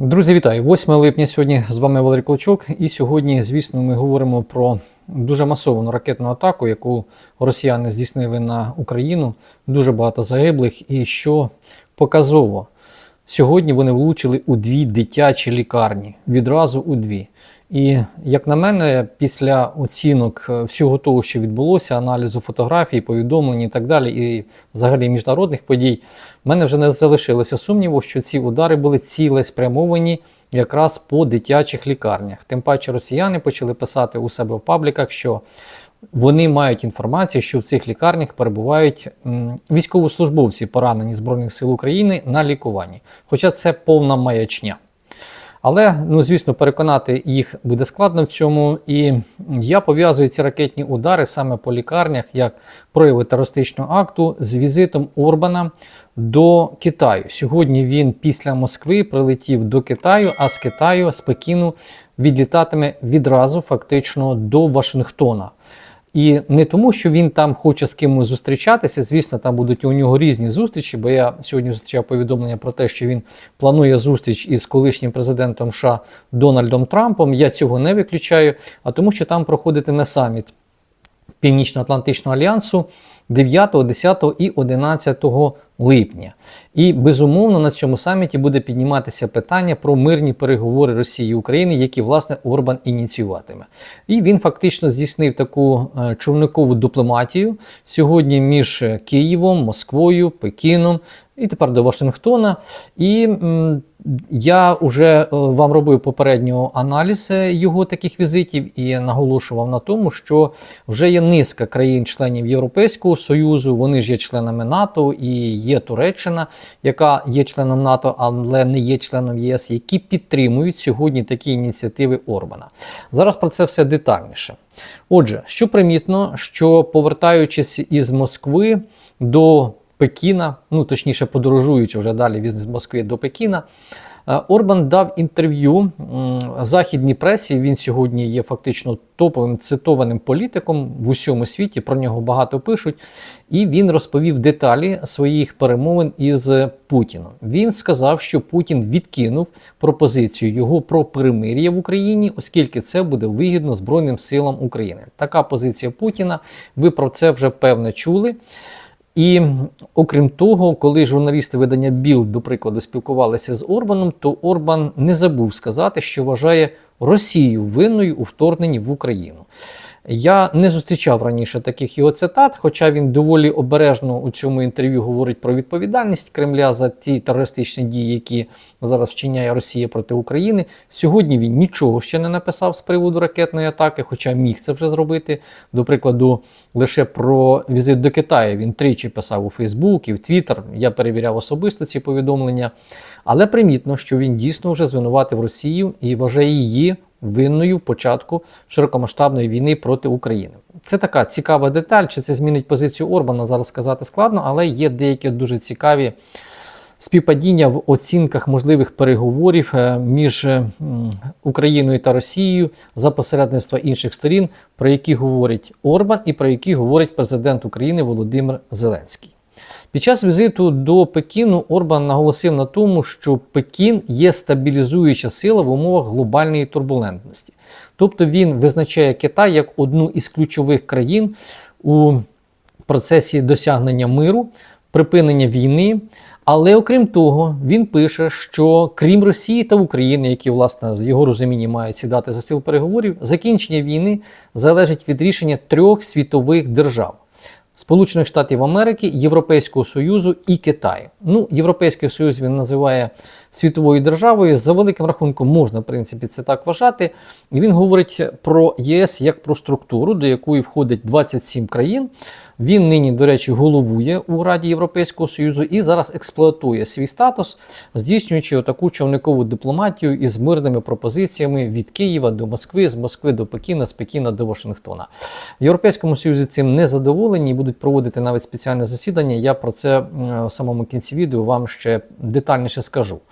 Друзі, вітаю! 8 липня сьогодні з вами Валерій Клочок. І сьогодні, звісно, ми говоримо про дуже масовану ракетну атаку, яку росіяни здійснили на Україну. Дуже багато загиблих. І що показово, сьогодні вони влучили у дві дитячі лікарні. Відразу у дві. І як на мене, після оцінок е, всього того, що відбулося, аналізу фотографій, повідомлень і так далі, і взагалі міжнародних подій, в мене вже не залишилося сумніву, що ці удари були ціле спрямовані якраз по дитячих лікарнях. Тим паче росіяни почали писати у себе в пабліках, що вони мають інформацію, що в цих лікарнях перебувають військовослужбовці, поранені Збройних сил України на лікуванні. Хоча це повна маячня. Але, ну звісно, переконати їх буде складно в цьому. І я пов'язую ці ракетні удари саме по лікарнях як прояви терористичного акту з візитом Орбана до Китаю. Сьогодні він після Москви прилетів до Китаю, а з Китаю, з Пекіну відлітатиме відразу фактично до Вашингтона. І не тому, що він там хоче з кимось зустрічатися. Звісно, там будуть у нього різні зустрічі, бо я сьогодні зустрічав повідомлення про те, що він планує зустріч із колишнім президентом США Дональдом Трампом. Я цього не виключаю, а тому, що там проходитиме саміт Північно-Атлантичного альянсу 9, 10 і 11 липня. І безумовно на цьому саміті буде підніматися питання про мирні переговори Росії і України, які власне Орбан ініціюватиме. І він фактично здійснив таку е, човникову дипломатію сьогодні між Києвом, Москвою, Пекіном і тепер до Вашингтона. І я вже е, вам робив попередньо аналіз його таких візитів і наголошував на тому, що вже є низка країн-членів Європейського Союзу, вони ж є членами НАТО і є Туреччина, яка є членом НАТО, але не є членом ЄС, які підтримують сьогодні такі ініціативи Орбана. Зараз про це все детальніше. Отже, що примітно, що повертаючись із Москви до Пекіна, ну точніше, подорожуючи вже далі від Москви до Пекіна, е, Орбан дав інтерв'ю західній пресі. Він сьогодні є фактично топовим цитованим політиком в усьому світі. Про нього багато пишуть. І він розповів деталі своїх перемовин із Путіном. Він сказав, що Путін відкинув пропозицію його про перемир'я в Україні, оскільки це буде вигідно Збройним силам України. Така позиція Путіна. Ви про це вже певне чули. І окрім того, коли журналісти видання Біл, до прикладу, спілкувалися з Орбаном, то Орбан не забув сказати, що вважає Росію винною у вторгненні в Україну. Я не зустрічав раніше таких його цитат, хоча він доволі обережно у цьому інтерв'ю говорить про відповідальність Кремля за ті терористичні дії, які зараз вчиняє Росія проти України. Сьогодні він нічого ще не написав з приводу ракетної атаки, хоча міг це вже зробити. До прикладу, лише про візит до Китаю він тричі писав у Фейсбук і в Твіттер. Я перевіряв особисто ці повідомлення. Але примітно, що він дійсно вже звинуватив Росію і вважає її винною в початку широкомасштабної війни проти України. Це така цікава деталь, чи це змінить позицію Орбана, зараз сказати складно, але є деякі дуже цікаві співпадіння в оцінках можливих переговорів е, між Україною та Росією за посередництва інших сторін, про які говорить Орбан і про які говорить президент України Володимир Зеленський. Під час візиту до Пекіну Орбан наголосив на тому, що Пекін є стабілізуюча сила в умовах глобальної турбулентності. Тобто він визначає Китай як одну із ключових країн у процесі досягнення миру, припинення війни. Але окрім того, він пише, що крім Росії та України, які власне в його розумінні мають сідати за стіл переговорів, закінчення війни залежить від рішення трьох світових держав. Сполучених Штатів Америки, Європейського Союзу і Китаю. Ну, Європейський Союз він називає світовою державою. За великим рахунком можна, в принципі, це так вважати. І він говорить про ЄС як про структуру, до якої входить 27 країн. Він нині, до речі, головує у Раді Європейського Союзу і зараз експлуатує свій статус, здійснюючи таку човникову дипломатію із мирними пропозиціями від Києва до Москви, з Москви до Пекіна, з Пекіна до Вашингтона. В Європейському Союзі цим не задоволені будуть проводити навіть спеціальне засідання. Я про це в самому кінці відео вам ще детальніше скажу.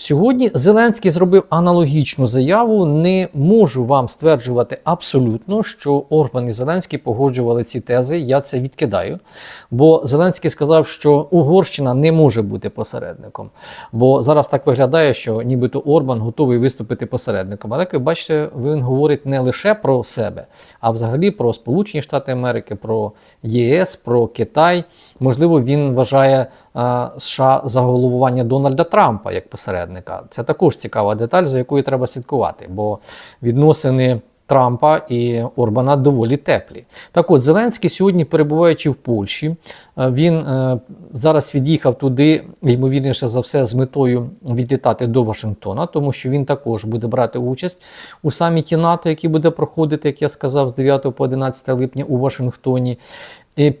Сьогодні Зеленський зробив аналогічну заяву. Не можу вам стверджувати абсолютно, що Орбан і Зеленський погоджували ці тези. Я це відкидаю. Бо Зеленський сказав, що Угорщина не може бути посередником. Бо зараз так виглядає, що нібито Орбан готовий виступити посередником. Але як ви бачите, він говорить не лише про себе, а взагалі про Сполучені Штати Америки, про ЄС, про Китай. Можливо, він вважає е, США за головування Дональда Трампа як посередника. Це також цікава деталь, за якою треба слідкувати, бо відносини. Трампа і Орбана доволі теплі. Так от Зеленський сьогодні, перебуваючи в Польщі, е, він е, зараз від'їхав туди, ймовірніше за все, з метою відлітати до Вашингтона, тому що він також буде брати участь у саміті НАТО, який буде проходити, як я сказав, з 9 по 11 липня у Вашингтоні.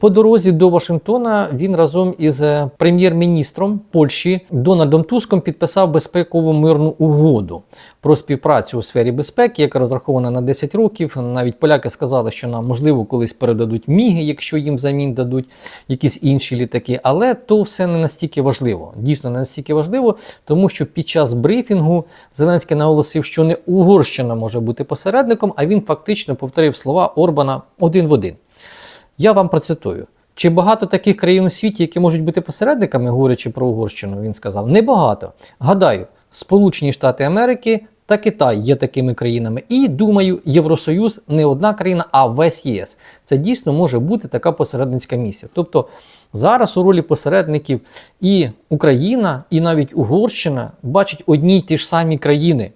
По дорозі до Вашингтона він разом із е, прем'єр-міністром Польщі Дональдом Туском підписав безпекову мирну угоду про співпрацю у сфері безпеки, яка розрахована на 10 років. Навіть поляки сказали, що нам можливо колись передадуть міги, якщо їм взамін дадуть якісь інші літаки. Але то все не настільки важливо. Дійсно, не настільки важливо, тому що під час брифінгу Зеленський наголосив, що не Угорщина може бути посередником, а він фактично повторив слова Орбана один в один. Я вам процитую. Чи багато таких країн у світі, які можуть бути посередниками, говорячи про Угорщину, він сказав: небагато. Гадаю, Сполучені Штати Америки та Китай є такими країнами. І думаю, Євросоюз не одна країна, а весь ЄС. Це дійсно може бути така посередницька місія. Тобто зараз у ролі посередників і Україна, і навіть Угорщина бачать одні й ті ж самі країни.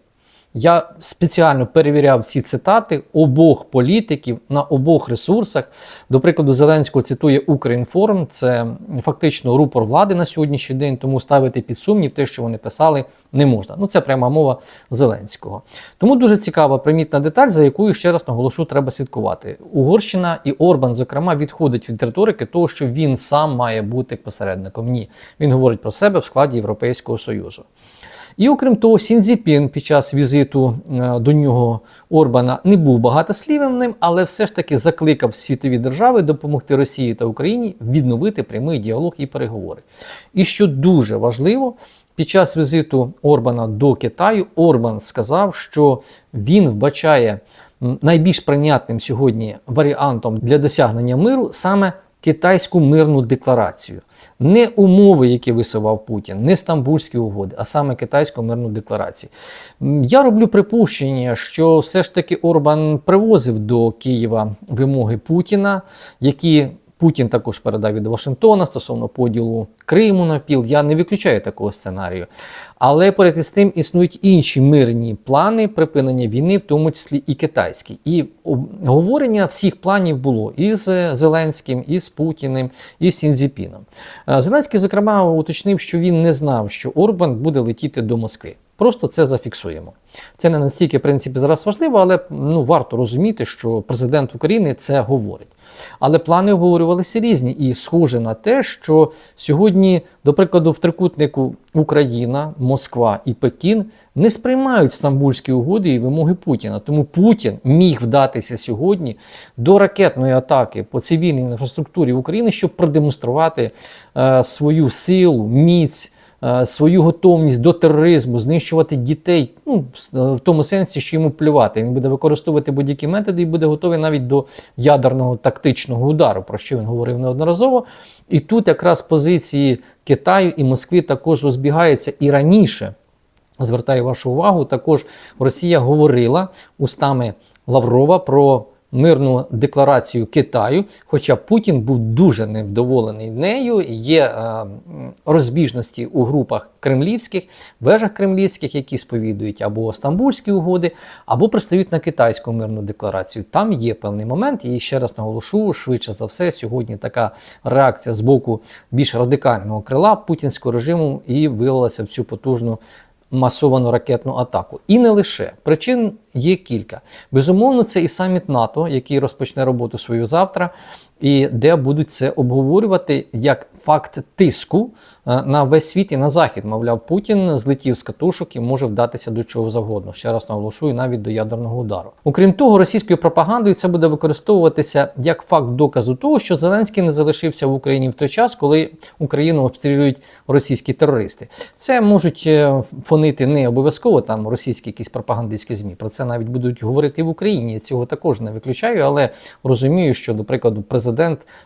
Я спеціально перевіряв ці цитати обох політиків на обох ресурсах. До прикладу, Зеленського цитує Українформ, це фактично рупор влади на сьогоднішній день, тому ставити під сумнів те, що вони писали, не можна. Ну це пряма мова Зеленського. Тому дуже цікава примітна деталь, за якою ще раз наголошу, треба слідкувати. Угорщина і Орбан, зокрема, відходить від риторики того, що він сам має бути посередником. Ні, він говорить про себе в складі Європейського Союзу. І окрім того, Сінзіпін під час візиту е, до нього Орбана не був багатослівним, але все ж таки закликав світові держави допомогти Росії та Україні відновити прямий діалог і переговори. І що дуже важливо, під час візиту Орбана до Китаю Орбан сказав, що він вбачає найбільш прийнятним сьогодні варіантом для досягнення миру саме китайську мирну декларацію. Не умови, які висував Путін, не стамбульські угоди, а саме китайську мирну декларацію. Я роблю припущення, що все ж таки Орбан привозив до Києва вимоги Путіна, які Путін також передав від Вашингтона стосовно поділу Криму на піл. Я не виключаю такого сценарію. Але поряд із тим існують інші мирні плани припинення війни, в тому числі і китайські. І обговорення всіх планів було і з Зеленським, і з Путіним, і з Сінзіпіном. Е, Зеленський, зокрема, уточнив, що він не знав, що Орбан буде летіти до Москви. Просто це зафіксуємо. Це не настільки, в принципі, зараз важливо, але ну, варто розуміти, що президент України це говорить. Але плани обговорювалися різні, і схоже на те, що сьогодні, до прикладу, в трикутнику Україна, Москва і Пекін не сприймають стамбульські угоди і вимоги Путіна. Тому Путін міг вдатися сьогодні до ракетної атаки по цивільній інфраструктурі України, щоб продемонструвати е, свою силу, міць. Е, Свою готовність до тероризму, знищувати дітей, ну в тому сенсі, що йому плювати. Він буде використовувати будь-які методи і буде готовий навіть до ядерного тактичного удару, про що він говорив неодноразово. І тут якраз позиції Китаю і Москви також розбігаються і раніше. Звертаю вашу увагу, також Росія говорила устами Лаврова про мирну декларацію Китаю, хоча Путін був дуже невдоволений нею. Є е, розбіжності у групах кремлівських, вежах кремлівських, які сповідують або Стамбульські угоди, або пристають на китайську мирну декларацію. Там є певний момент, і ще раз наголошу, швидше за все, сьогодні така реакція з боку більш радикального крила путінського режиму і вилилася в цю потужну масовану ракетну атаку. І не лише причин є кілька. Безумовно, це і саміт НАТО, який розпочне роботу свою завтра, і де будуть це обговорювати як факт тиску е, на весь світ і на захід. Мовляв, Путін злетів з катушок і може вдатися до чого завгодно. Ще раз наголошую, навіть до ядерного удару. Окрім того, російською пропагандою це буде використовуватися як факт доказу того, що Зеленський не залишився в Україні в той час, коли Україну обстрілюють російські терористи. Це можуть е, фонити не обов'язково там російські якісь пропагандистські змі. Про це навіть будуть говорити і в Україні. Я цього також не виключаю, але розумію, що, до прикладу, президент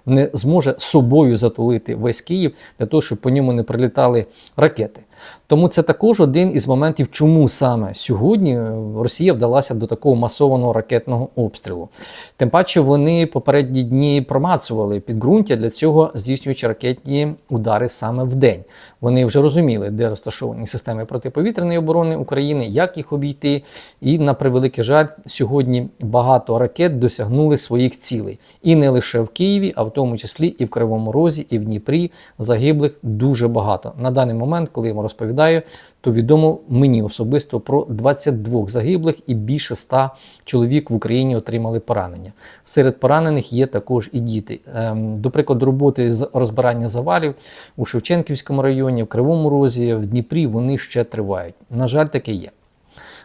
не зможе собою затулити весь Київ для того, щоб по ньому не прилітали ракети. Тому це також один із моментів, чому саме сьогодні Росія вдалася до такого масованого ракетного обстрілу. Тим паче вони попередні дні промацували підґрунтя для цього, здійснюючи ракетні удари саме в день. Вони вже розуміли, де розташовані системи протиповітряної оборони України, як їх обійти. І на превеликий жаль, сьогодні багато ракет досягнули своїх цілей. І не лише в Києві, а в тому числі і в Кривому Розі, і в Дніпрі загиблих дуже багато. На даний момент, коли я вам розповідаю, то відомо мені особисто про 22 загиблих і більше 100 чоловік в Україні отримали поранення. Серед поранених є також і діти. Ем, До прикладу, роботи з розбирання завалів у Шевченківському районі, в Кривому Розі, в Дніпрі вони ще тривають. На жаль, таке є.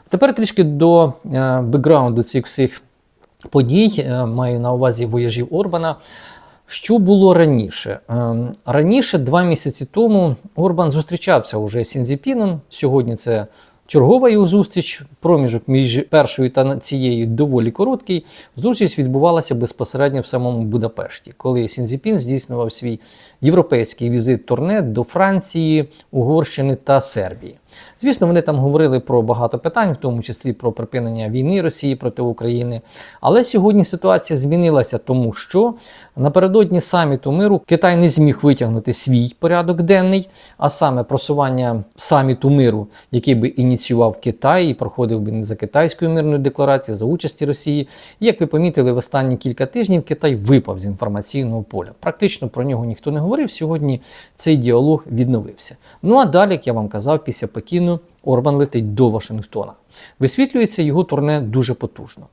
Тепер трішки до е, бекграунду цих всіх подій, е, маю на увазі вояжів Орбана. Що було раніше? Ем, Раніше, два місяці тому, Орбан зустрічався уже з Сінзіпіном. Сьогодні це чергова його зустріч. Проміжок між першою та цією доволі короткий. Зустріч відбувалася безпосередньо в самому Будапешті, коли Сінзіпін здійснював свій європейський візит турне до Франції, Угорщини та Сербії. Звісно, вони там говорили про багато питань, в тому числі про припинення війни Росії проти України. Але сьогодні ситуація змінилася, тому що напередодні саміту миру Китай не зміг витягнути свій порядок денний, а саме просування саміту миру, який би ініціював Китай і проходив би не за китайською мирною декларацією, за участі Росії. Як ви помітили, в останні кілька тижнів Китай випав з інформаційного поля. Практично про нього ніхто не говорив. Сьогодні цей діалог відновився. Ну а далі, як я вам казав, після Пекіну Орбан летить до Вашингтона. Висвітлюється його турне дуже потужно.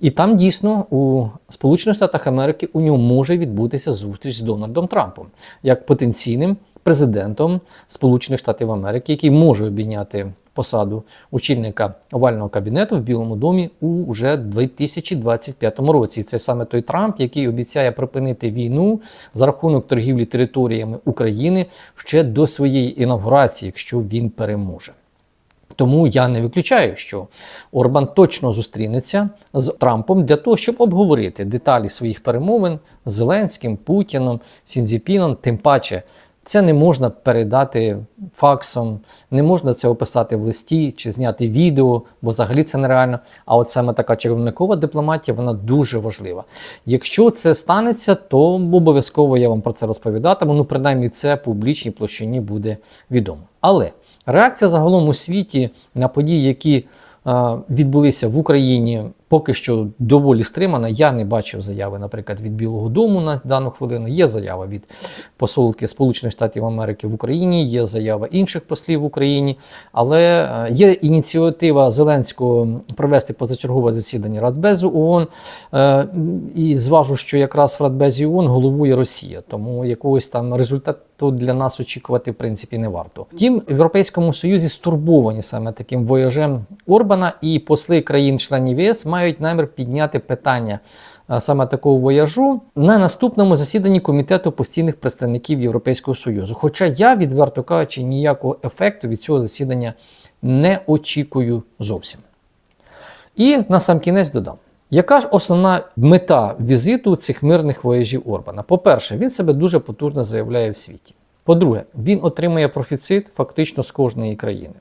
І там дійсно у Сполучених Штатах Америки у нього може відбутися зустріч з Дональдом Трампом як потенційним президентом Сполучених Штатів Америки, який може обійняти посаду очільника овального кабінету в Білому домі у вже 2025 році. Це саме той Трамп, який обіцяє припинити війну за рахунок торгівлі територіями України ще до своєї інавгурації, якщо він переможе. Тому я не виключаю, що Орбан точно зустрінеться з Трампом для того, щоб обговорити деталі своїх перемовин з Зеленським, Путіном, Сінзіпіном. Тим паче, це не можна передати факсом, не можна це описати в листі чи зняти відео, бо взагалі це нереально. А от саме така червоникова дипломатія вона дуже важлива. Якщо це станеться, то обов'язково я вам про це розповідатиму. Ну, принаймні, це публічній площині буде відомо. Але реакція загалом у світі на події, які е, відбулися в Україні, поки що доволі стримана. Я не бачив заяви, наприклад, від Білого Дому на дану хвилину. Є заява від посолки Сполучених Штатів Америки в Україні, є заява інших послів в Україні, але е, є ініціатива Зеленського провести позачергове засідання Радбезу ООН. Е, І зважу, що якраз в Радбезі ООН головує Росія, тому якогось там результату для нас очікувати в принципі не варто. Втім, в Європейському Союзі стурбовані саме таким вояжем Орбана, і посли країн-членів ЄС мають намір підняти питання саме такого вояжу на наступному засіданні комітету постійних представників Європейського Союзу. Хоча я, відверто кажучи, ніякого ефекту від цього засідання не очікую зовсім. І на сам кінець додам. Яка ж основна мета візиту цих мирних вояжів Орбана? По-перше, він себе дуже потужно заявляє в світі. По-друге, він отримує профіцит фактично з кожної країни.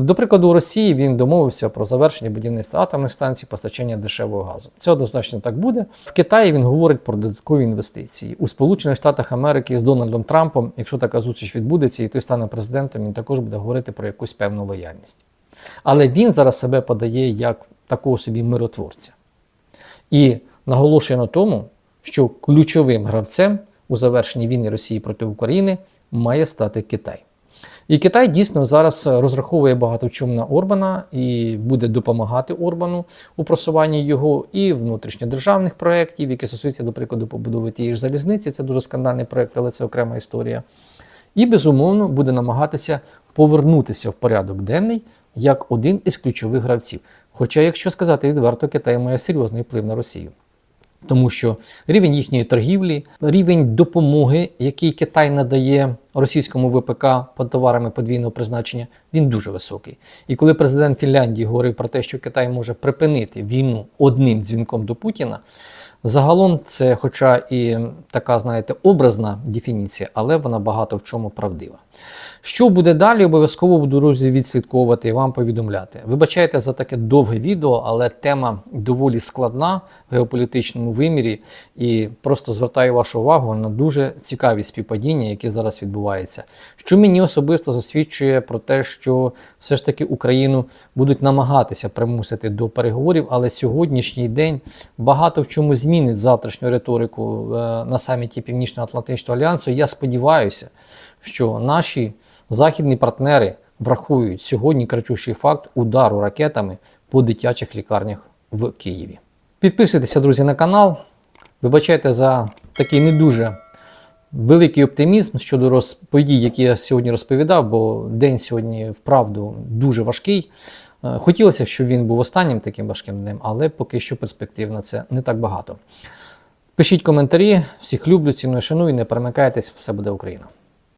До прикладу, у Росії він домовився про завершення будівництва атомних станцій, постачання дешевого газу. Це однозначно так буде. В Китаї він говорить про додаткові інвестиції. У Сполучених Штатах Америки з Дональдом Трампом, якщо така зустріч відбудеться, і той стане президентом, він також буде говорити про якусь певну лояльність. Але він зараз себе подає як такого собі миротворця. І наголошує на тому, що ключовим гравцем у завершенні війни Росії проти України має стати Китай. І Китай дійсно зараз розраховує багато в чому на Орбана і буде допомагати Орбану у просуванні його і внутрішньодержавних проєктів, які стосуються, до прикладу, побудови тієї ж залізниці. Це дуже скандальний проєкт, але це окрема історія. І, безумовно, буде намагатися повернутися в порядок денний як один із ключових гравців. Хоча, якщо сказати відверто, Китай має серйозний вплив на Росію. Тому що рівень їхньої торгівлі, рівень допомоги, який Китай надає російському ВПК по товарами подвійного призначення, він дуже високий. І коли президент Фінляндії говорив про те, що Китай може припинити війну одним дзвінком до Путіна, загалом це, хоча і така, знаєте, образна дефініція, але вона багато в чому правдива. Що буде далі, обов'язково буду друзі відслідковувати і вам повідомляти. Вибачайте за таке довге відео, але тема доволі складна в геополітичному вимірі, і просто звертаю вашу увагу на дуже цікаві співпадіння, які зараз відбуваються. Що мені особисто засвідчує про те, що все ж таки Україну будуть намагатися примусити до переговорів, але сьогоднішній день багато в чому змінить завтрашню риторику е, на саміті Північно-Атлантичного альянсу. Я сподіваюся, що наші західні партнери врахують сьогодні кричущий факт удару ракетами по дитячих лікарнях в Києві. Підписуйтеся, друзі, на канал. Вибачайте за такий не дуже великий оптимізм щодо роз... подій, які я сьогодні розповідав, бо день сьогодні вправду дуже важкий. Е, Хотілося б, щоб він був останнім таким важким днем, але поки що перспектив на це не так багато. Пишіть коментарі, всіх люблю, ціную, шаную, не перемикайтесь, все буде Україна.